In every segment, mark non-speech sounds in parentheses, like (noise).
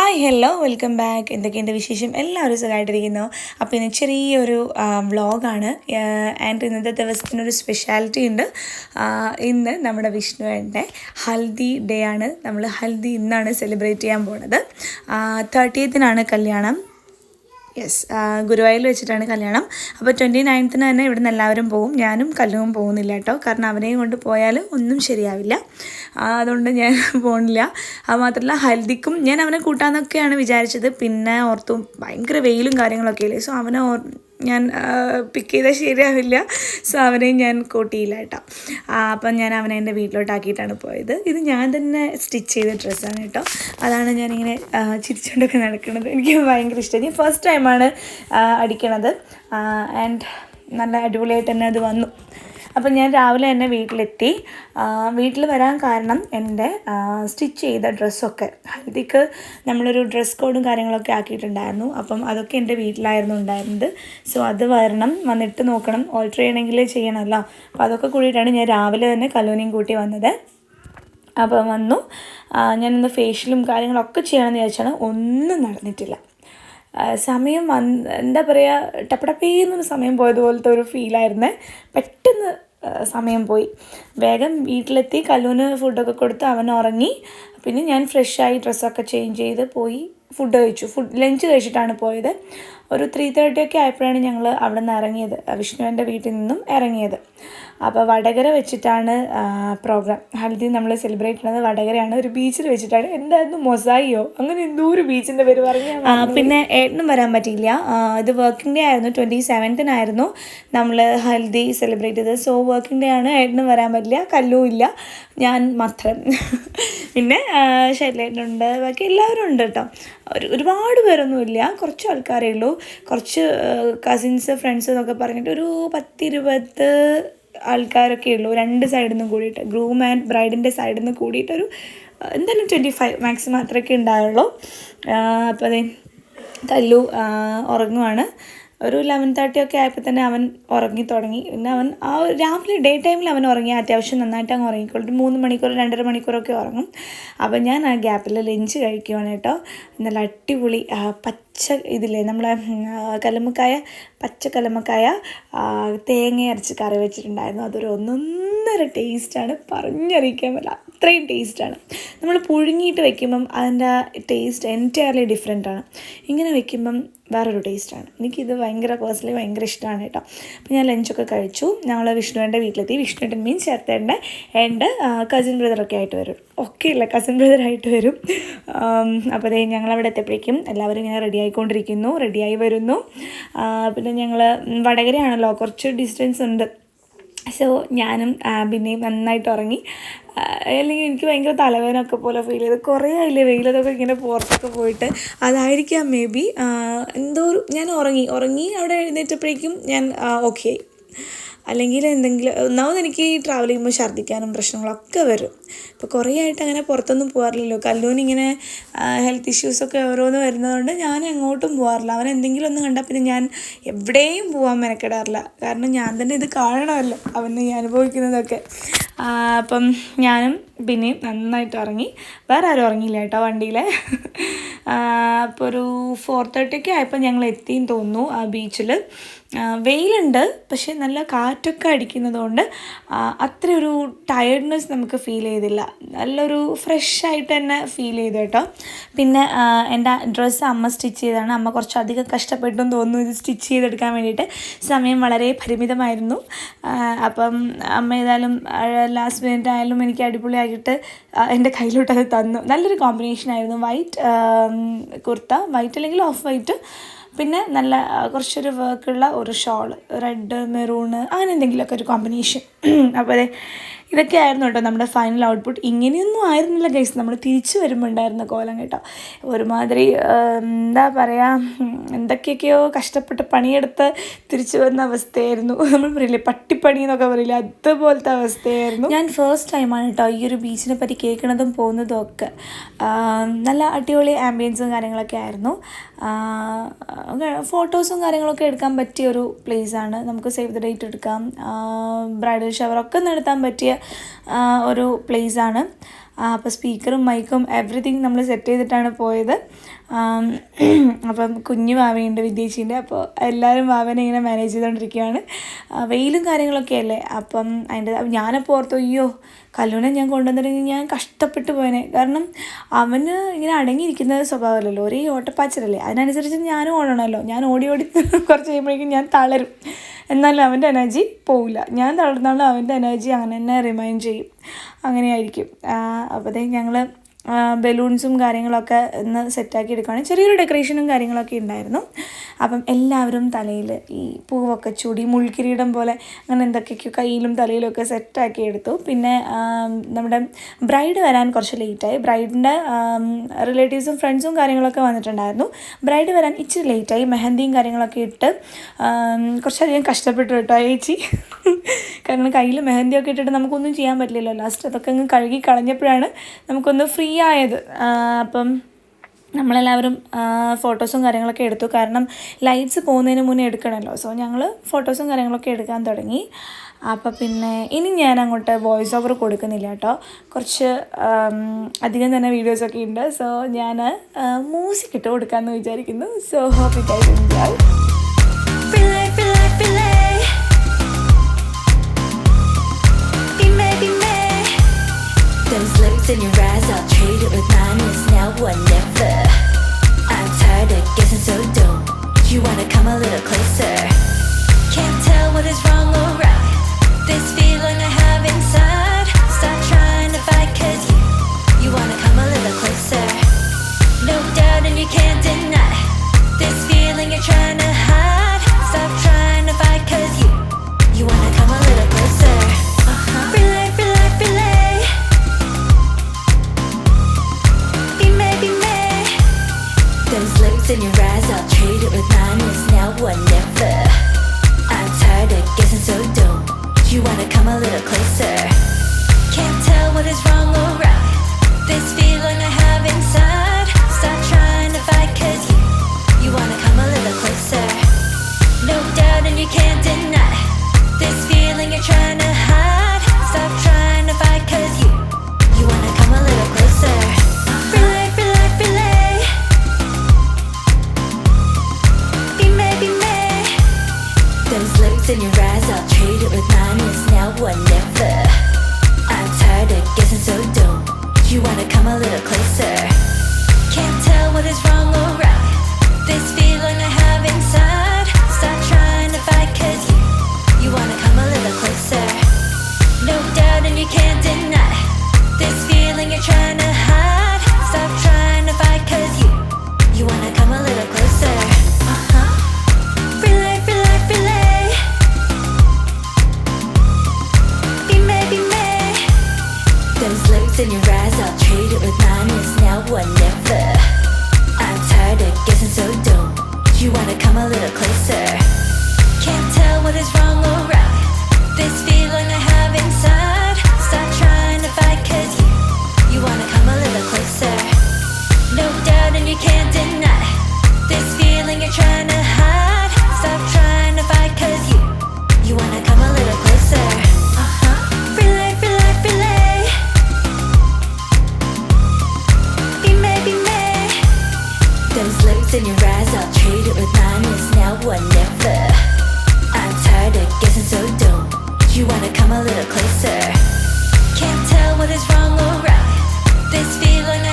Hi hello welcome back എന്തൊക്കെയുണ്ട് വിശേഷം? എല്ലാവരും സുഖമായിട്ടിരിക്കുന്നു. അപ്പോൾ ഇന്ന് ചെറിയൊരു വ്ളോഗാണ്. ആൻഡ് ഇന്നത്തെ ദിവസത്തിനൊരു സ്പെഷ്യാലിറ്റി ഉണ്ട്. ഇന്ന് നമ്മുടെ വിഷ്ണുവിന്റെ ഹൽദി ഡേ ആണ്. നമ്മൾ ഹൽദി ഇന്നാണ് സെലിബ്രേറ്റ് ചെയ്യാൻ പോണത്. തേർട്ടിയത്തിനാണ് കല്യാണം. യെസ് ഗുരുവായൂരിൽ വെച്ചിട്ടാണ് കല്യാണം. അപ്പോൾ ട്വന്റി നയൻത്തിന് തന്നെ ഇവിടുന്ന് എല്ലാവരും പോവും. ഞാനും കല്ലുവും പോകുന്നില്ല കേട്ടോ. കാരണം അവനെയും കൊണ്ട് പോയാൽ ഒന്നും ശരിയാവില്ല. അതുകൊണ്ട് ഞാൻ (laughs) പോകുന്നില്ല അത് മാത്രമല്ല ഹൽദിക്കും ഞാൻ അവനെ കൂട്ടാന്നൊക്കെയാണ് വിചാരിച്ചത്. പിന്നെ ഓർത്തു ഭയങ്കര വെയിലും കാര്യങ്ങളൊക്കെ ഇല്ലേ സോ അവനെ ഞാൻ പിക്ക് ചെയ്താൽ ശരിയാവില്ല. സോ അവനെയും ഞാൻ കൂട്ടിയില്ല കേട്ടോ അപ്പം ഞാൻ അവനെ എന്റെ വീട്ടിലോട്ടാക്കിയിട്ടാണ് പോയത്. ഇത് ഞാൻ തന്നെ സ്റ്റിച്ച് ചെയ്ത ഡ്രസ്സാണ് കേട്ടോ. അതാണ് ഞാനിങ്ങനെ ചിരിച്ചുകൊണ്ടൊക്കെ നടക്കുന്നത്. എനിക്ക് ഭയങ്കര ഇഷ്ടം. ഞാൻ ഫസ്റ്റ് ടൈമാണ് അടിക്കണത്. ആൻഡ് നല്ല അടിപൊളിയായിട്ട് തന്നെ അത് വന്നു. അപ്പം ഞാൻ രാവിലെ തന്നെ വീട്ടിലെത്തി. വീട്ടിൽ വരാൻ കാരണം എന്റെ സ്റ്റിച്ച് ചെയ്ത ഡ്രസ്സൊക്കെ. ഹൽദിക്ക് നമ്മളൊരു ഡ്രസ് കോഡും കാര്യങ്ങളൊക്കെ ആക്കിയിട്ടുണ്ടായിരുന്നു. അപ്പം അതൊക്കെ എന്റെ വീട്ടിലായിരുന്നു ഉണ്ടായിരുന്നത്. സോ അത് വരണം വന്നിട്ട് നോക്കണം. ഓൾട്ടർ ചെയ്യണമെങ്കിൽ ചെയ്യണമല്ലോ അപ്പോൾ അതൊക്കെ കൂടിയിട്ടാണ് ഞാൻ രാവിലെ തന്നെ കലോനിയും കൂട്ടി വന്നത്. അപ്പം വന്നു. ഞാനൊന്ന് ഫേഷ്യലും കാര്യങ്ങളൊക്കെ ചെയ്യണമെന്ന് വിചാരിച്ചാണ് ഒന്നും നടന്നിട്ടില്ല. സമയം വന്ന് എന്താ പറയുക ടപ്പടപ്പേന്നൊരു സമയം പോയതുപോലത്തെ ഒരു ഫീലായിരുന്നേ. പെട്ടെന്ന് സമയം പോയി. വേഗം വീട്ടിലെത്തി കല്ലൂന് ഫുഡൊക്കെ കൊടുത്ത് അവൻ ഉറങ്ങി. പിന്നെ ഞാൻ ഫ്രഷായി ഡ്രസ്സൊക്കെ ചേഞ്ച് ചെയ്ത് പോയി ഫുഡ് കഴിച്ചു. ഫുഡ് ലഞ്ച് കഴിച്ചിട്ടാണ് പോയത്. ഒരു ത്രീ തേർട്ടി ഒക്കെ ആയപ്പോഴാണ് ഞങ്ങൾ അവിടെ നിന്ന് ഇറങ്ങിയത്. വിഷ്ണുവിന്റെ വീട്ടിൽ നിന്നും ഇറങ്ങിയത്. അപ്പോൾ വടകര വെച്ചിട്ടാണ് പ്രോഗ്രാം ഹൽദി നമ്മൾ സെലിബ്രേറ്റ് ചെയ്യുന്നത് വടകരയാണ്. ഒരു ബീച്ചിൽ വെച്ചിട്ടാണ്. എന്തായിരുന്നു? മൊസായിയോ? അങ്ങനെ എന്തോ ഒരു ബീച്ചിന്റെ പേര് പറഞ്ഞു പിന്നെ ഏട്ടനും വരാൻ പറ്റിയില്ല. ഇത് വർക്കിംഗ് ഡേ ആയിരുന്നു. ട്വന്റി സെവൻത്തിനായിരുന്നു നമ്മൾ ഹൽദി സെലിബ്രേറ്റ് ചെയ്തത്. സോ വർക്കിംഗ് ഡേ ആണ്. ഏട്ടനും വരാൻ പറ്റില്ല. കല്ലും ഇല്ല. ഞാൻ മാത്രം പിന്നെ ശൈലേട്ടനുണ്ട്. ബാക്കി എല്ലാവരും ഉണ്ട് കേട്ടോ. ഒരു ഒരുപാട് പേരൊന്നുമില്ല കുറച്ച് ആൾക്കാരേ ഉള്ളൂ. കുറച്ച് കസിൻസ് ഫ്രണ്ട്സ് എന്നൊക്കെ പറഞ്ഞിട്ട് ഒരു പത്തിരുപത് ആൾക്കാരൊക്കെ ഉള്ളൂ. രണ്ട് സൈഡിൽ നിന്നും കൂടിയിട്ട് ഗ്രൂം ആൻഡ് ബ്രൈഡിന്റെ സൈഡിൽ നിന്ന് കൂടിയിട്ട് ഒരു എന്തായാലും ട്വന്റി ഫൈവ് മാക്സിമം അത്രയൊക്കെ ഉണ്ടായുള്ളൂ. അപ്പോൾ അതെ കല്ലു ഉറങ്ങുവാണ്. ഒരു ലെവൻ തേർട്ടി ഒക്കെ ആയപ്പോൾ തന്നെ അവൻ ഉറങ്ങി തുടങ്ങി. പിന്നെ അവൻ ആ രാവിലെ ഡേ ടൈമിൽ അവൻ ഉറങ്ങി അത്യാവശ്യം നന്നായിട്ട് അങ്ങ് ഉറങ്ങിക്കോളും. മൂന്ന് മണിക്കൂർ രണ്ടര മണിക്കൂറൊക്കെ ഉറങ്ങും. അപ്പോൾ ഞാൻ ആ ഗ്യാപ്പിൽ ലഞ്ച് കഴിക്കുവാണ് കേട്ടോ. നല്ല അടിപൊളി പച്ച ഇതില്ലേ നമ്മളെ കലമക്കായ പച്ച കലമക്കായ തേങ്ങ അരച്ച് കറി വെച്ചിട്ടുണ്ടായിരുന്നു. അതൊരു ഒന്നൊന്നര ടേസ്റ്റാണ് പറഞ്ഞറിയിക്കാൻ പറ്റില്ല. അത്രയും ടേസ്റ്റാണ്. നമ്മൾ പുഴുങ്ങിയിട്ട് വെക്കുമ്പം അതിന്റെ ടേസ്റ്റ് എന്റയർലി ഡിഫറെന്റാണ് ഇങ്ങനെ വെക്കുമ്പം വേറൊരു ടേസ്റ്റാണ്. എനിക്കിത് ഭയങ്കര പേഴ്സണലി ഭയങ്കര ഇഷ്ടമാണ് കേട്ടോ. അപ്പോൾ ഞാൻ ലഞ്ചൊക്കെ കഴിച്ചു. ഞങ്ങൾ വിഷ്ണുവിന്റെ വീട്ടിലെത്തി. വിഷ്ണുവിന്റെ മീൻ ചേർത്തേന്റെ എന്റെ കസിൻ ബ്രദറൊക്കെ ആയിട്ട് വരും. ഒക്കെ ഇല്ല കസിൻ ബ്രദറായിട്ട് വരും. അപ്പോൾ അതേ ഞങ്ങളവിടെ എത്തിയപ്പോഴേക്കും എല്ലാവരും ഇങ്ങനെ റെഡി ആയിക്കൊണ്ടിരിക്കുന്നു. റെഡിയായി വരുന്നു. പിന്നെ ഞങ്ങൾ വടകരയാണല്ലോ. കുറച്ച് ഡിസ്റ്റൻസ് ഉണ്ട്. സോ ഞാനും ആബിനെയും നന്നായിട്ട് ഉറങ്ങി. അല്ലെങ്കിൽ എനിക്ക് ഭയങ്കര തലവേദനയൊക്കെ പോലെ ഫീൽ ചെയ്ത്. കുറേ ആയില്ലേ വെയിലതൊക്കെ ഇങ്ങനെ പുറത്തൊക്കെ പോയിട്ട്. അതായിരിക്കാം മേ ബി എന്തോ ഞാൻ ഉറങ്ങി. ഉറങ്ങി അവിടെ എഴുന്നേറ്റപ്പോഴേക്കും ഞാൻ ഓക്കെ അല്ലെങ്കിൽ എന്തെങ്കിലും ഒന്നാമത് എനിക്ക് ഈ ട്രാവൽ ചെയ്യുമ്പോൾ ഛർദ്ദിക്കാനും പ്രശ്നങ്ങളൊക്കെ വരും. ഇപ്പോൾ കുറേ ആയിട്ട് അങ്ങനെ പുറത്തൊന്നും പോകാറില്ലല്ലോ. കല്ലൂന് ഇങ്ങനെ ഹെൽത്ത് ഇഷ്യൂസൊക്കെ ഓരോന്ന് വരുന്നതുകൊണ്ട് ഞാൻ എങ്ങോട്ടും പോകാറില്ല. അവൻ എന്തെങ്കിലും ഒന്ന് കണ്ടാൽ പിന്നെ ഞാൻ എവിടെയും പോകാൻ മെനക്കെടാറില്ല. കാരണം ഞാൻ തന്നെ ഇത് കാണണമല്ലോ അവന് ഈ അനുഭവിക്കുന്നതൊക്കെ. അപ്പം ഞാനും പിന്നെയും നന്നായിട്ട് ഉറങ്ങി. വേറെ ആരും ഉറങ്ങിയില്ല കേട്ടോ വണ്ടിയിൽ അപ്പോൾ ഒരു ഫോർ തേർട്ടിയൊക്കെ ആയപ്പോൾ ഞങ്ങൾ എത്തിയെന്ന് തോന്നുന്നു ആ ബീച്ചിൽ വെയിലുണ്ട് പക്ഷേ നല്ല കാറ്റൊക്കെ അടിക്കുന്നതുകൊണ്ട് അത്രയൊരു ടയർഡ്നെസ് നമുക്ക് ഫീൽ ചെയ്തില്ല. നല്ലൊരു ഫ്രഷായിട്ട് തന്നെ ഫീൽ ചെയ്തു കേട്ടോ. പിന്നെ എന്റെ ഡ്രസ്സ് അമ്മ സ്റ്റിച്ച് ചെയ്തതാണ്. അമ്മ കുറച്ചധികം കഷ്ടപ്പെട്ടെന്ന് തോന്നുന്നു ഇത് സ്റ്റിച്ച് ചെയ്തെടുക്കാൻ വേണ്ടിയിട്ട്. സമയം വളരെ പരിമിതമായിരുന്നു. അപ്പം അമ്മ ഏതായാലും ലാസ്റ്റ് മിനിറ്റ് ആയാലും എനിക്ക് അടിപൊളിയായിട്ട് എന്റെ കയ്യിലോട്ട് അത് തന്നു. നല്ലൊരു കോമ്പിനേഷൻ ആയിരുന്നു. വൈറ്റ് കുർത്ത. വൈറ്റ് അല്ലെങ്കിൽ ഓഫ് വൈറ്റ് പിന്നെ നല്ല കുറച്ചൊരു വർക്കുള്ള ഒരു ഷോൾ റെഡ് മെറൂണ് അങ്ങനെ എന്തെങ്കിലുമൊക്കെ ഒരു കോമ്പിനേഷൻ (clears throat) അപ്പോൾ ഇതൊക്കെ ആയിരുന്നു കേട്ടോ നമ്മുടെ ഫൈനൽ ഔട്ട്പുട്ട് ഇങ്ങനെയൊന്നും ആയിരുന്നില്ല ഗൈസ് നമ്മൾ തിരിച്ചു വരുമ്പോൾ ഉണ്ടായിരുന്ന കോലം കേട്ടോ. ഒരുമാതിരി എന്താ പറയുക എന്തൊക്കെയൊക്കെയോ കഷ്ടപ്പെട്ട് പണിയെടുത്ത് തിരിച്ചു വന്ന അവസ്ഥയായിരുന്നു. നമ്മൾ പറയില്ലേ പട്ടിപ്പണി എന്നൊക്കെ പറയില്ലേ അതുപോലത്തെ അവസ്ഥയായിരുന്നു. ഞാൻ ഫസ്റ്റ് ടൈമാണ് കേട്ടോ ഈ ഒരു ബീച്ചിനെ പറ്റി കേൾക്കണതും പോകുന്നതും ഒക്കെ നല്ല അടിപൊളി ആംബിയൻസും കാര്യങ്ങളൊക്കെ ആയിരുന്നു. ഫോട്ടോസും കാര്യങ്ങളൊക്കെ എടുക്കാൻ പറ്റിയ ഒരു പ്ലേസാണ് നമുക്ക് സേവ് ദ ഡേറ്റ് എടുക്കാം. ബ്രൈഡൽ ഷവറൊക്കെ നടത്താൻ പറ്റിയ ഒരു പ്ലേസാണ് അപ്പോൾ സ്പീക്കറും മൈക്കും എവറിത്തിങ് നമ്മൾ സെറ്റ് ചെയ്തിട്ടാണ് പോയത്. അപ്പം കുഞ്ഞു വാവയുണ്ട് വിദേശീന്റെ അപ്പോൾ എല്ലാവരും വാവനെ ഇങ്ങനെ മാനേജ് ചെയ്തുകൊണ്ടിരിക്കുകയാണ് വെയിലും കാര്യങ്ങളൊക്കെ അല്ലേ? അപ്പം അതിന്റെ ഞാനപ്പോൾ ഓർത്തു അയ്യോ കല്ലൂനെ ഞാൻ കൊണ്ടുവന്നിട്ടുണ്ടെങ്കിൽ ഞാൻ കഷ്ടപ്പെട്ട് പോയനെ. കാരണം അവന് ഇങ്ങനെ അടങ്ങിയിരിക്കുന്ന സ്വഭാവമല്ലല്ലോ. ഒരേ ഓട്ടപ്പാച്ചിലല്ലേ? അതിനനുസരിച്ച് ഞാനും ഓടണമല്ലോ. ഞാൻ ഓടി ഓടി (laughs) കുറച്ച് കഴിയുമ്പോഴേക്കും ഞാൻ തളരും. എന്നാലും അവന്റെ എനർജി പോവില്ല. ഞാൻ തളർന്നാലും അവന്റെ എനർജി അങ്ങനെ തന്നെ റിമൈൻ ചെയ്യും. അങ്ങനെയായിരിക്കും. അപ്പോഴത്തേക്ക് ഞങ്ങൾ ബലൂൺസും കാര്യങ്ങളൊക്കെ ഒന്ന് സെറ്റാക്കി എടുക്കുകയാണെങ്കിൽ ചെറിയൊരു ഡെക്കറേഷനും കാര്യങ്ങളൊക്കെ ഉണ്ടായിരുന്നു. അപ്പം എല്ലാവരും തലയിൽ ഈ പൂവൊക്കെ ചൂടി മുൾക്കിരീടം പോലെ അങ്ങനെ എന്തൊക്കെയൊക്കെ കയ്യിലും തലയിലും ഒക്കെ സെറ്റാക്കി എടുത്തു. പിന്നെ നമ്മുടെ ബ്രൈഡ് വരാൻ കുറച്ച് ലേറ്റായി. ബ്രൈഡിന്റെ റിലേറ്റീവ്സും ഫ്രണ്ട്സും കാര്യങ്ങളൊക്കെ വന്നിട്ടുണ്ടായിരുന്നു. ബ്രൈഡ് വരാൻ ഇച്ചിരി ലേറ്റായി. മെഹന്തിയും കാര്യങ്ങളൊക്കെ ഇട്ട് കുറച്ചധികം കഷ്ടപ്പെട്ടു കേട്ടോ ചേച്ചി. കാരണം കയ്യിൽ മെഹന്തിയൊക്കെ ഇട്ടിട്ട് നമുക്കൊന്നും ചെയ്യാൻ പറ്റില്ലല്ലോ. ലാസ്റ്റ് അതൊക്കെ അങ്ങ് കഴുകി കളഞ്ഞപ്പോഴാണ് നമുക്കൊന്ന് ഫ്രീ ആയത്. അപ്പം നമ്മളെല്ലാവരും ഫോട്ടോസും കാര്യങ്ങളൊക്കെ എടുത്തു. കാരണം ലൈറ്റ്സ് പോകുന്നതിന് മുന്നേ എടുക്കണമല്ലോ സോ ഞങ്ങൾ ഫോട്ടോസും കാര്യങ്ങളൊക്കെ എടുക്കാൻ തുടങ്ങി. അപ്പോൾ പിന്നെ ഇനി ഞാൻ അങ്ങോട്ട് വോയിസ് ഓവർ കൊടുക്കുന്നില്ല കേട്ടോ. കുറച്ച് അധികം തന്നെ വീഡിയോസൊക്കെ ഉണ്ട്. സോ ഞാൻ മ്യൂസിക് ഇട്ട് കൊടുക്കാമെന്ന് വിചാരിക്കുന്നു. So hope I enjoy in your eyes, I'll trade it with mine. It's now or never. I'm tired of guessing so dumb. You wanna come a little closer? Can't tell what is wrong or right. This feeling I have inside. Stop trying to fight, cause you, you wanna come a little closer. No doubt and you can't deny This feeling you're trying to is wrong or right. This feeling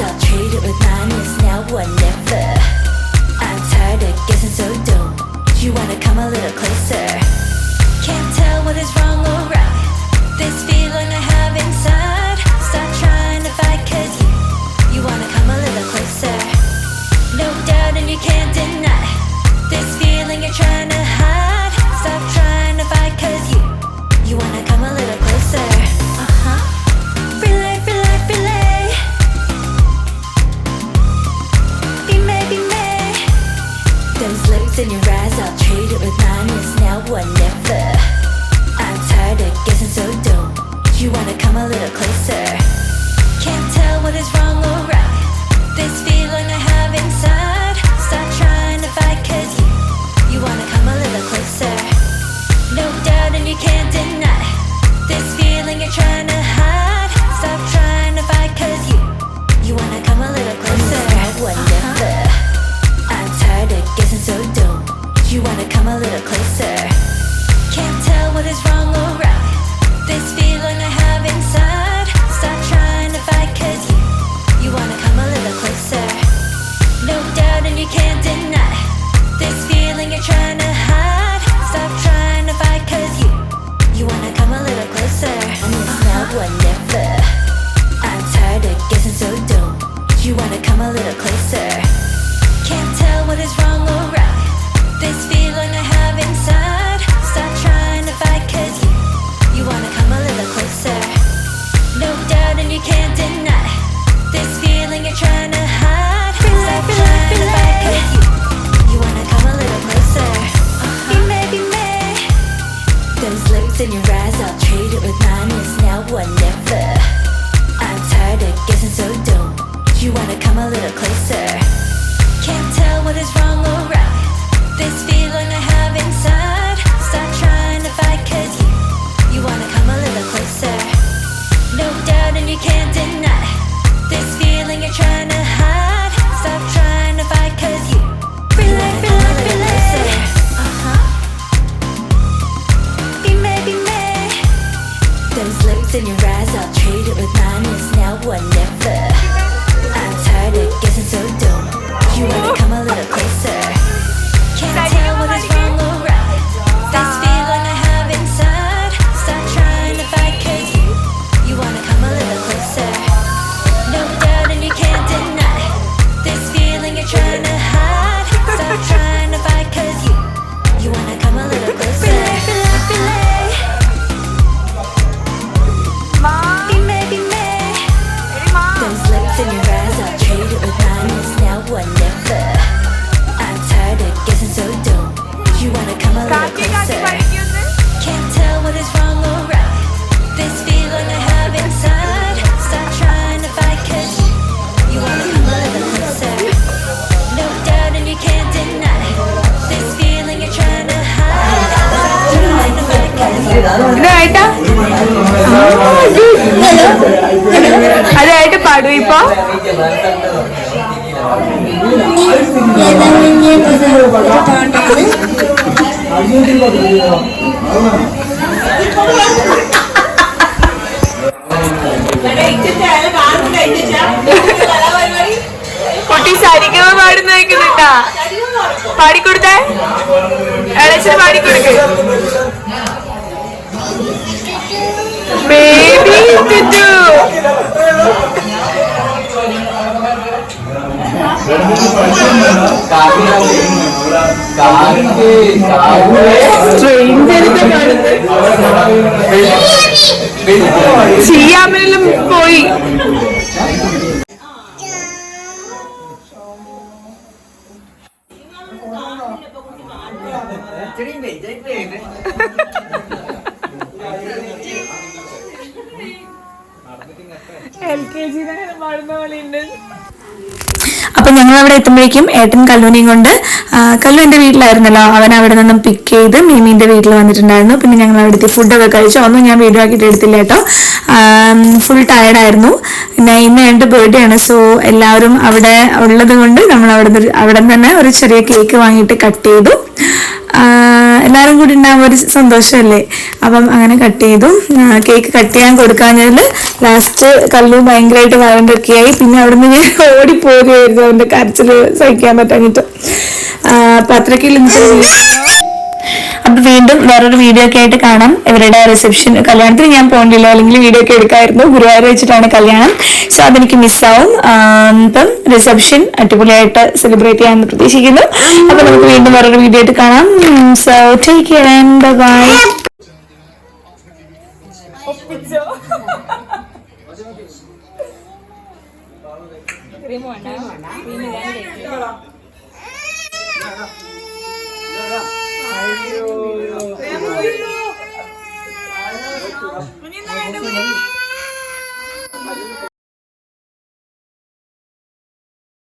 So treat it with kindness now or never I'm tired of guessing so dumb You wanna come a little closer Can't tell what is wrong or right This feeling I have inside Stop trying to fight cause you You wanna come a little closer No doubt and you can't deny This feeling you're trying to in your eyes I'll trade it with mine. It's now or never. I'm tired of guessing so don't. You wanna come a little closer? Can't tell what is wrong or right. This feeling I have inside. Stop trying to fight cause you You wanna come a little closer. No doubt and you can't deny This feeling you're trying to hide. Stop trying to fight cause you You wanna come a little closer. Now or uh-huh. never. വെക്കുന്നുണ്ടാ പാടിക്കൊടുത്തേ? ഇളച്ചിന് പാടിക്കൊടുക്ക്. Baby തിട്ടു അവിടെ എത്തുമ്പോഴേക്കും ഏട്ടൻ കല്ലുവിനെയും കൊണ്ട് കല്ലു എന്റെ വീട്ടിലായിരുന്നല്ലോ. അവൻ അവിടെ നിന്നും പിക്ക് ചെയ്ത് മീമീന്റെ വീട്ടിൽ വന്നിട്ടുണ്ടായിരുന്നു. പിന്നെ ഞങ്ങൾ അവിടുത്തെ ഫുഡൊക്കെ കഴിച്ചു ഒന്നും ഞാൻ വീഡിയോ ആക്കിയിട്ട് എടുത്തില്ല കേട്ടോ. ഫുൾ ടയർഡായിരുന്നു പിന്നെ ഇന്ന് എന്റെ ബർത്ത്ഡേ ആണ്. സോ എല്ലാവരും അവിടെ ഉള്ളത് കൊണ്ട് നമ്മൾ അവിടെ അവിടെ തന്നെ ഒരു ചെറിയ കേക്ക് വാങ്ങിയിട്ട് കട്ട് ചെയ്തു. എല്ലാവരും കൂടി ഉണ്ടാകുമ്പോൾ ഒരു സന്തോഷമല്ലേ അപ്പം അങ്ങനെ കട്ട് ചെയ്തു. കേക്ക് കട്ട് ചെയ്യാൻ കൊടുക്കാഞ്ഞതിൽ ലാസ്റ്റ് കല്ലു ഭയങ്കരമായിട്ട് വഴണ്ടൊക്കെ ആയി പിന്നെ അവിടുന്ന് ഞാൻ ഓടിപ്പോരുമായിരുന്നു അവന്റെ കരച്ചിൽ സഹിക്കാൻ പറ്റാഞ്ഞിട്ട്. അപ്പൊ അത്രയ്ക്ക് അപ്പൊ വീണ്ടും വേറൊരു വീഡിയോ ഒക്കെ ആയിട്ട് കാണാം. ഇവരുടെ റിസപ്ഷൻ കല്യാണത്തിന് ഞാൻ പോകണ്ടില്ല അല്ലെങ്കിൽ വീഡിയോ ഒക്കെ എടുക്കായിരുന്നു. ഗുരുവായൂർ വെച്ചിട്ടാണ് കല്യാണം. സോ അതെനിക്ക് മിസ്സാവും ഇപ്പം റിസപ്ഷൻ അടിപൊളിയായിട്ട് സെലിബ്രേറ്റ് ചെയ്യാമെന്ന് പ്രതീക്ഷിക്കുന്നു. അപ്പൊ നമുക്ക് വീണ്ടും വേറൊരു വീഡിയോ ആയിട്ട് കാണാം. So take care and bye cream വേണ്ട.